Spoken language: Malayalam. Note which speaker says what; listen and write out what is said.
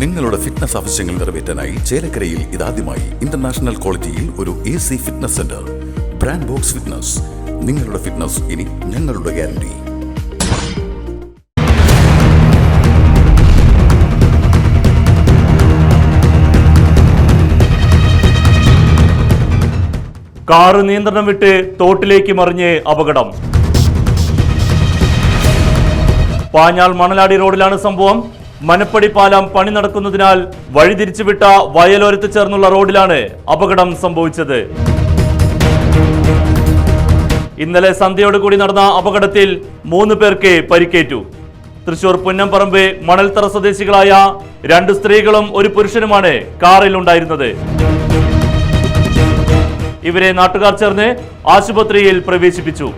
Speaker 1: നിങ്ങളുടെ ഫിറ്റ്നസ് ആവശ്യങ്ങൾ നിറവേറ്റാനായി ചേലക്കരയിൽ ഇതാദ്യമായി ഇന്റർനാഷണൽ ക്വാളിറ്റിയിൽ ഒരു A C fitness centre brand box fitness നിങ്ങളുടെ ഫിറ്റ്നസ് ഇനി ഞങ്ങളുടെ ഗ്യാരണ്ടി
Speaker 2: കാറ് നിയന്ത്രണം വിട്ട് തോട്ടിലേക്ക് മറിഞ്ഞ് അപകടം. പാഞ്ഞാൾ മണലാടി റോഡിലാണ് സംഭവം. മനപ്പടി പാലം പണി നടക്കുന്നതിനാൽ വഴിതിരിച്ചുവിട്ട വയലോരത്ത് ചേർന്നുള്ള റോഡിലാണ് അപകടം സംഭവിച്ചത്. ഇന്നലെ സന്ധ്യയോടുകൂടി നടന്ന അപകടത്തിൽ മൂന്ന് പേർക്ക് പരിക്കേറ്റു. തൃശൂർ പുന്നംപറമ്പ് മണൽത്തറ സ്വദേശികളായ രണ്ട് സ്ത്രീകളും ഒരു പുരുഷനുമാണ് കാറിൽ ഉണ്ടായിരുന്നത്. ഇവരെ നാട്ടുകാർ ചേർന്ന് ആശുപത്രിയിൽ പ്രവേശിപ്പിച്ചു.